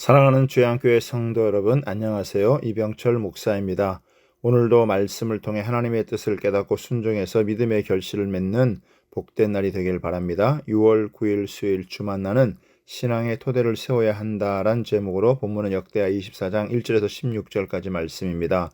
사랑하는 주양교회 성도 여러분, 안녕하세요. 이병철 목사입니다. 오늘도 말씀을 통해 하나님의 뜻을 깨닫고 순종해서 믿음의 결실을 맺는 복된 날이 되길 바랍니다. 6월 9일 수요일 주만 나는 신앙의 토대를 세워야 한다란 제목으로 본문은 역대하 24장 1절에서 16절까지 말씀입니다.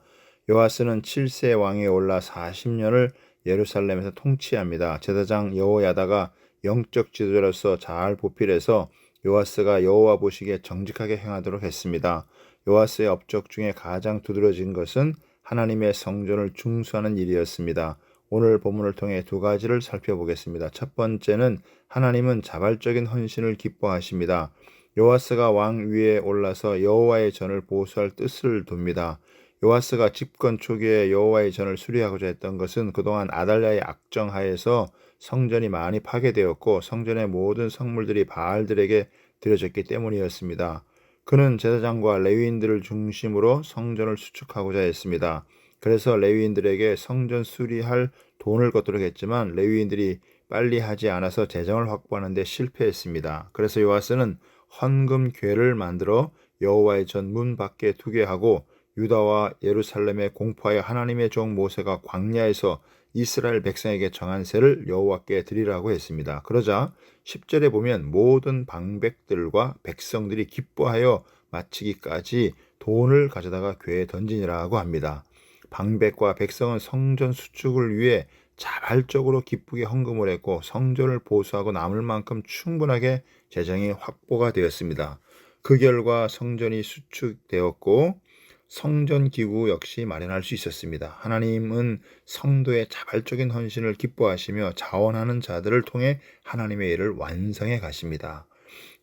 요아스는 7세 왕에 올라 40년을 예루살렘에서 통치합니다. 제사장 여호야다가 영적 지도자로서 잘 보필해서 요아스가 여호와 보시기에 정직하게 행하도록 했습니다. 요아스의 업적 중에 가장 두드러진 것은 하나님의 성전을 중수하는 일이었습니다. 오늘 본문을 통해 두 가지를 살펴보겠습니다. 첫 번째는 하나님은 자발적인 헌신을 기뻐하십니다. 요아스가 왕 위에 올라서 여호와의 전을 보수할 뜻을 둡니다. 요아스가 집권 초기에 여호와의 전을 수리하고자 했던 것은 그동안 아달랴의 악정 하에서 성전이 많이 파괴되었고 성전의 모든 성물들이 바알들에게 드려졌기 때문이었습니다. 그는 제사장과 레위인들을 중심으로 성전을 수축하고자 했습니다. 그래서 레위인들에게 성전 수리할 돈을 걷도록 했지만 레위인들이 빨리 하지 않아서 재정을 확보하는 데 실패했습니다. 그래서 요아스는 헌금궤를 만들어 여호와의 전 문 밖에 두게 하고 유다와 예루살렘에 공포하여 하나님의 종 모세가 광야에서 이스라엘 백성에게 정한 세를 여호와께 드리라고 했습니다. 그러자 10절에 보면 모든 방백들과 백성들이 기뻐하여 마치기까지 돈을 가져다가 궤에 던지니라고 합니다. 방백과 백성은 성전 수축을 위해 자발적으로 기쁘게 헌금을 했고 성전을 보수하고 남을 만큼 충분하게 재정이 확보가 되었습니다. 그 결과 성전이 수축되었고 성전 기구 역시 마련할 수 있었습니다. 하나님은 성도의 자발적인 헌신을 기뻐하시며 자원하는 자들을 통해 하나님의 일을 완성해 가십니다.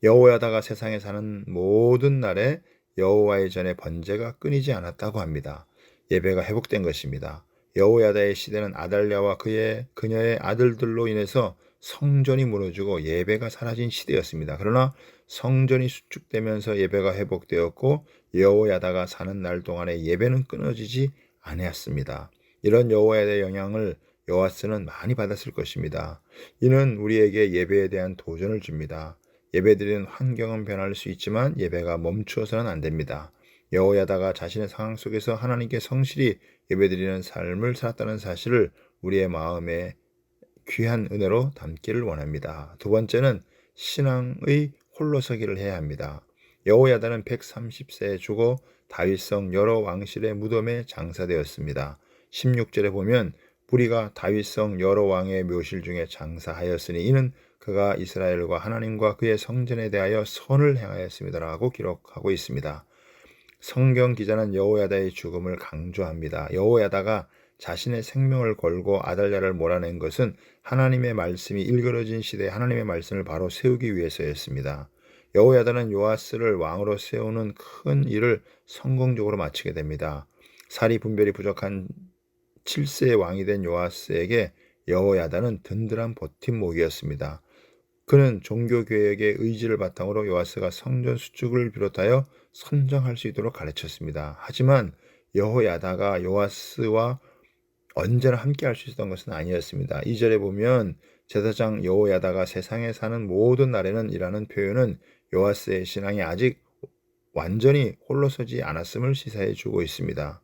여호야다가 세상에 사는 모든 날에 여호와의 전에 번제가 끊이지 않았다고 합니다. 예배가 회복된 것입니다. 여호야다의 시대는 아달랴와 그의 그녀의 아들들로 인해서 성전이 무너지고 예배가 사라진 시대였습니다. 그러나 성전이 수축되면서 예배가 회복되었고 여호야다가 사는 날 동안에 예배는 끊어지지 아니었습니다. 이런 여호야다의 영향을 여호와스는 많이 받았을 것입니다. 이는 우리에게 예배에 대한 도전을 줍니다. 예배드리는 환경은 변할 수 있지만 예배가 멈추어서는 안 됩니다. 여호야다가 자신의 상황 속에서 하나님께 성실히 예배드리는 삶을 살았다는 사실을 우리의 마음에 귀한 은혜로 담기를 원합니다. 두 번째는 신앙의 홀로서기를 해야 합니다. 여호야다는 130세에 죽어 다윗성 여러 왕실의 무덤에 장사되었습니다. 16절에 보면 뿌리가 다윗성 여러 왕의 묘실 중에 장사하였으니 이는 그가 이스라엘과 하나님과 그의 성전에 대하여 선을 행하였습니다라고 기록하고 있습니다. 성경 기자는 여호야다의 죽음을 강조합니다. 여호야다가 자신의 생명을 걸고 아달랴를 몰아낸 것은 하나님의 말씀이 일그러진 시대에 하나님의 말씀을 바로 세우기 위해서였습니다. 여호야다는 요아스를 왕으로 세우는 큰 일을 성공적으로 마치게 됩니다. 살이 분별이 부족한 7세의 왕이 된 요아스에게 여호야다는 든든한 버팀목이었습니다. 그는 종교개혁의 의지를 바탕으로 요아스가 성전 수축을 비롯하여 선정할 수 있도록 가르쳤습니다. 하지만 여호야다가 요아스와 언제나 함께 할 수 있었던 것은 아니었습니다. 2절에 보면 제사장 여호야다가 세상에 사는 모든 날에는 이라는 표현은 요아스의 신앙이 아직 완전히 홀로 서지 않았음을 시사해 주고 있습니다.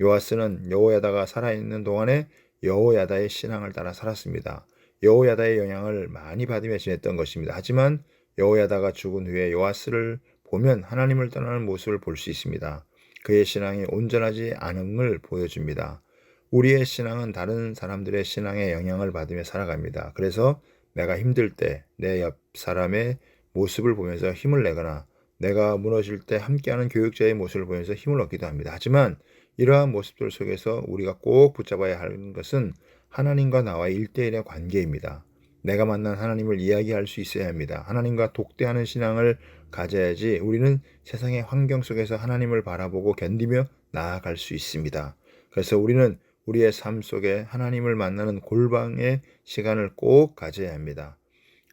요아스는 여호야다가 살아있는 동안에 여호야다의 신앙을 따라 살았습니다. 여호야다의 영향을 많이 받으며 지냈던 것입니다. 하지만 여호야다가 죽은 후에 요아스를 보면 하나님을 떠나는 모습을 볼 수 있습니다. 그의 신앙이 온전하지 않음을 보여줍니다. 우리의 신앙은 다른 사람들의 신앙에 영향을 받으며 살아갑니다. 그래서 내가 힘들 때 내 옆 사람의 모습을 보면서 힘을 내거나 내가 무너질 때 함께하는 교육자의 모습을 보면서 힘을 얻기도 합니다. 하지만 이러한 모습들 속에서 우리가 꼭 붙잡아야 하는 것은 하나님과 나와의 일대일의 관계입니다. 내가 만난 하나님을 이야기할 수 있어야 합니다. 하나님과 독대하는 신앙을 가져야지 우리는 세상의 환경 속에서 하나님을 바라보고 견디며 나아갈 수 있습니다. 그래서 우리는 우리의 삶 속에 하나님을 만나는 골방의 시간을 꼭 가져야 합니다.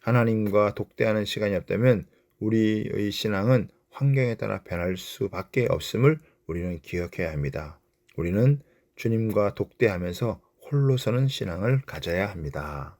하나님과 독대하는 시간이 없다면 우리의 신앙은 환경에 따라 변할 수밖에 없음을 우리는 기억해야 합니다. 우리는 주님과 독대하면서 홀로 서는 신앙을 가져야 합니다.